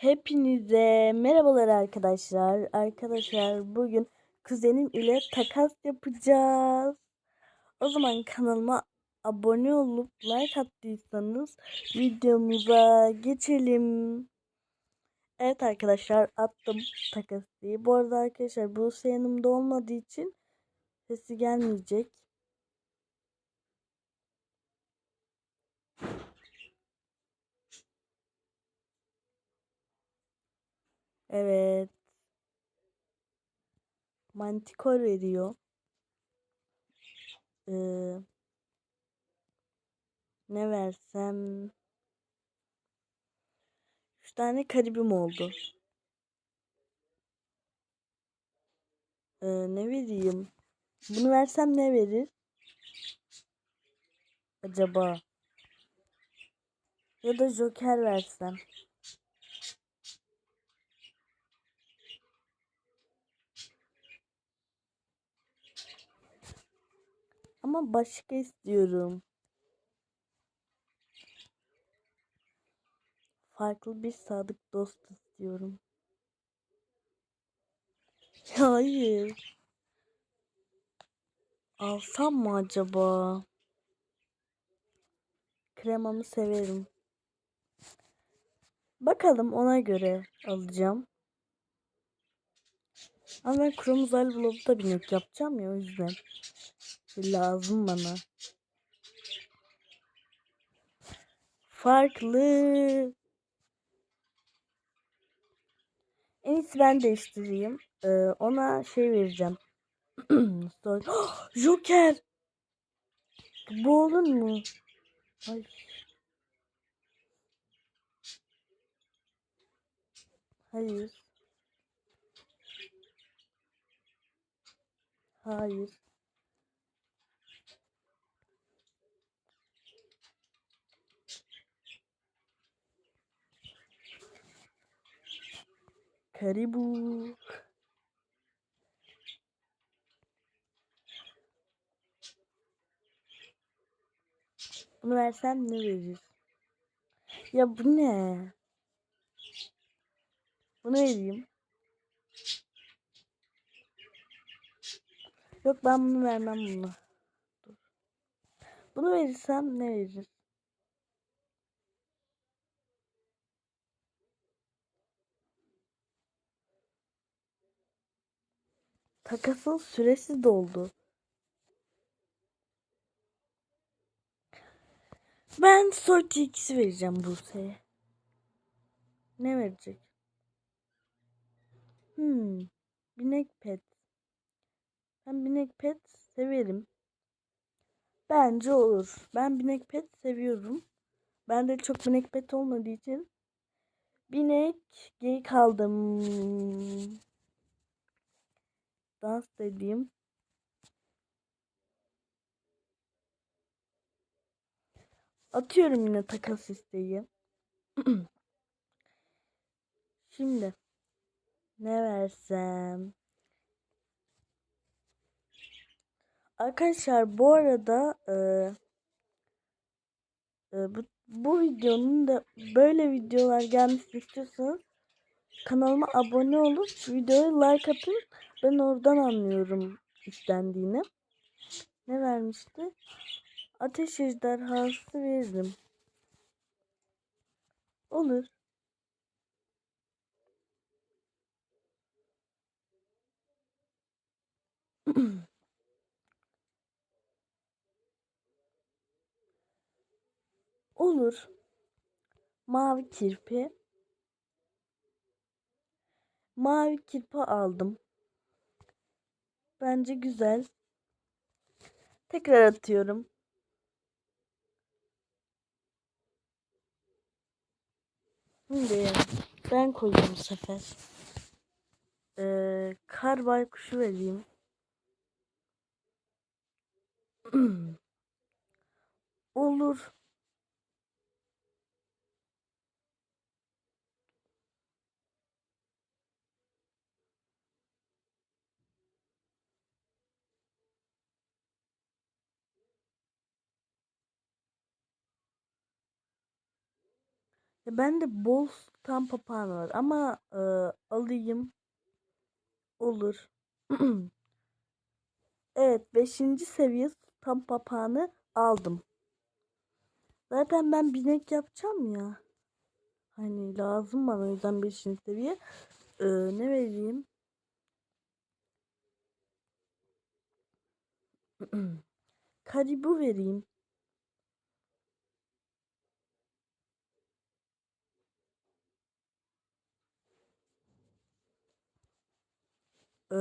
Hepinize merhabalar arkadaşlar. Arkadaşlar bugün kuzenim ile takas yapacağız. O zaman kanalıma abone olup like attıysanız videomuza geçelim. Evet arkadaşlar attım takas diye. Bu arada arkadaşlar bu yanımda olmadığı için sesi gelmeyecek. Evet. Mantikor veriyor. Ee, ne versem? Üç tane karibim oldu. Ee, ne vereyim? Bunu versem ne verir? Acaba? Ya da Joker versem. Ama başka istiyorum. Farklı bir sadık dost istiyorum. Hayır. Alsam mı acaba? Kremamı severim. Bakalım ona göre alacağım. Ama ben krom uzaylı blobda binek yapacağım ya o yüzden. Lazım bana. Farklı. En iyisi ben değiştireyim. Ee, ona şey vereceğim. Joker. Bu olur mu? Ay. Hayır. Hayır. Karibu. Bunu versem ne verir? Ya bu ne? Bunu vereyim. Yok ben bunu vermem bunu. Dur. Bunu verirsem ne verir? Takasın süresi doldu. Ben Sorti ikisi vereceğim Buse'ye. Ne verecek? Hmm. Binek pet. Ben binek pet severim. Bence olur. Ben binek pet seviyorum. Ben de çok binek pet olmadığı için binek geyik aldım. Dans dediğim. Atıyorum yine takas isteği. Şimdi ne versem? Arkadaşlar bu arada e, e, bu, bu videonun da böyle videolar gelmesini istiyorsanız kanalıma abone olup videoya like atın. Ben oradan anlıyorum istendiğini. Ne vermişti? Ateş ejderhası veririm. Olur. Olur. Mavi kirpi. Mavi kirpi aldım. Bence güzel. Tekrar atıyorum. Şimdi ben koyayım bu sefer. Ee, kar baykuşu vereyim. Olur. Ben de bol sultan papağanı var ama e, alayım. Olur. evet 5. seviye sultan papağanı aldım. Zaten ben binek yapacağım ya. Hani lazım bana o yüzden 5. seviye. Ee, ne vereyim? Karibu vereyim. Ee,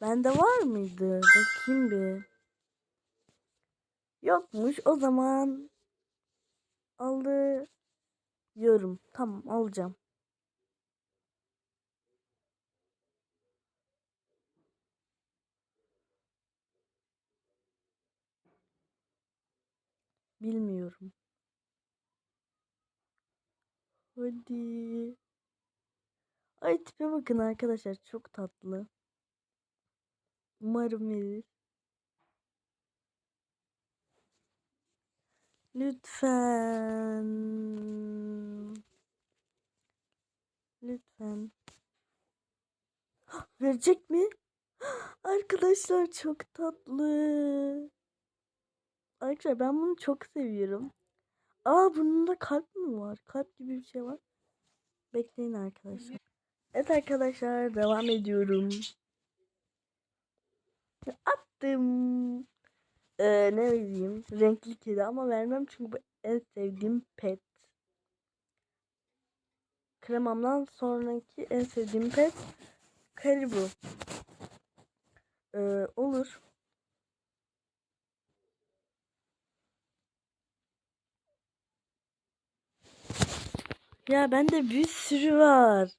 bende var mıydı? Bakayım bir. Yokmuş. O zaman alıyorum. Tamam alacağım. Bilmiyorum. Hadi. Ay tipe bakın arkadaşlar çok tatlı. Umarım verir. Lütfen. Lütfen. Verecek mi? Arkadaşlar çok tatlı. Arkadaşlar ben bunu çok seviyorum. Aa bunun kalp mi var? Kalp gibi bir şey var. Bekleyin arkadaşlar. Evet arkadaşlar devam ediyorum. Attım. Ee, ne vereyim? Renkli kedi ama vermem çünkü bu en sevdiğim pet. Kremamdan sonraki en sevdiğim pet Karibu. Ee, olur. Ya bende bir sürü var.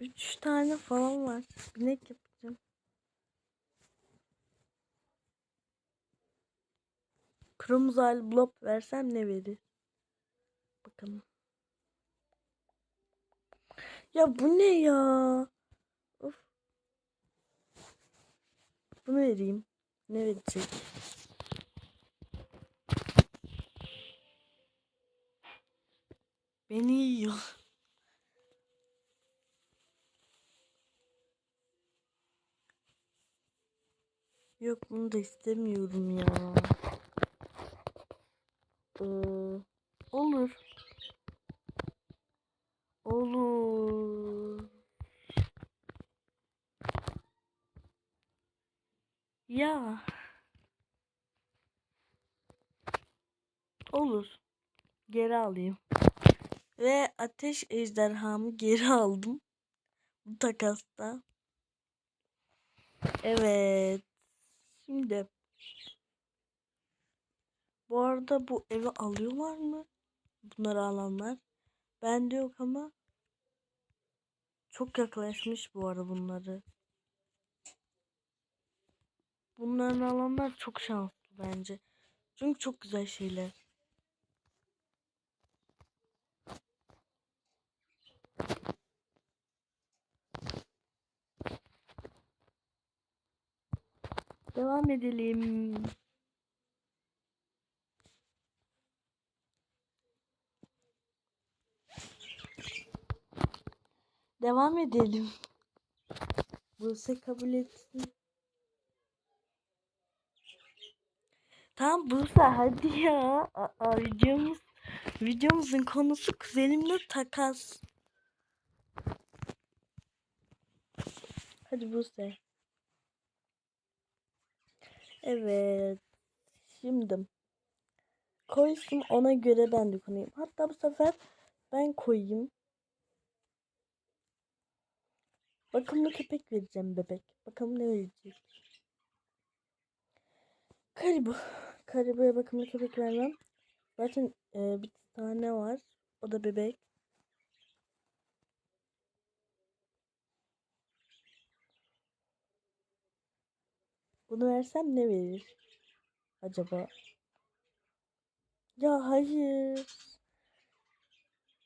Üç tane falan var. Binek yapacağım. Kromzal blob versem ne verir? Bakalım. Ya bu ne ya? Of. Bunu vereyim. Ne verecek? Beni yiyor. Yok bunu da istemiyorum ya. Ee, olur. Olur. Ya. Olur. Geri alayım. Ve ateş ejderhamı geri aldım. Bu takasta. Evet. Şimdi. Bu arada bu evi alıyorlar mı? Bunları alanlar. Bende yok ama. Çok yaklaşmış bu arada bunları. Bunların alanlar çok şanslı bence. Çünkü çok güzel şeyler. Devam edelim. Devam edelim. Buse kabul etsin. Tamam Buse hadi ya. Aa, videomuz, videomuzun konusu kuzenimle takas. Hadi Buse. Evet. Şimdi koysun ona göre ben de koyayım. Hatta bu sefer ben koyayım. Bakımlı köpek vereceğim bebek. Bakalım ne verecek. Karibu. Karibu'ya bakımlı köpek vermem. Zaten e, bir tane var. O da bebek. Bunu versem ne verir? Acaba? Ya hayır.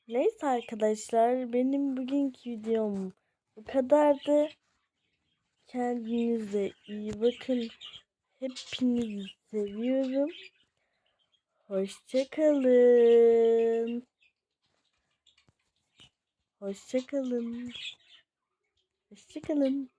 Neyse arkadaşlar benim bugünkü videom bu kadardı. Kendinize iyi bakın. Hepinizi seviyorum. Hoşçakalın. Hoşçakalın. Hoşçakalın.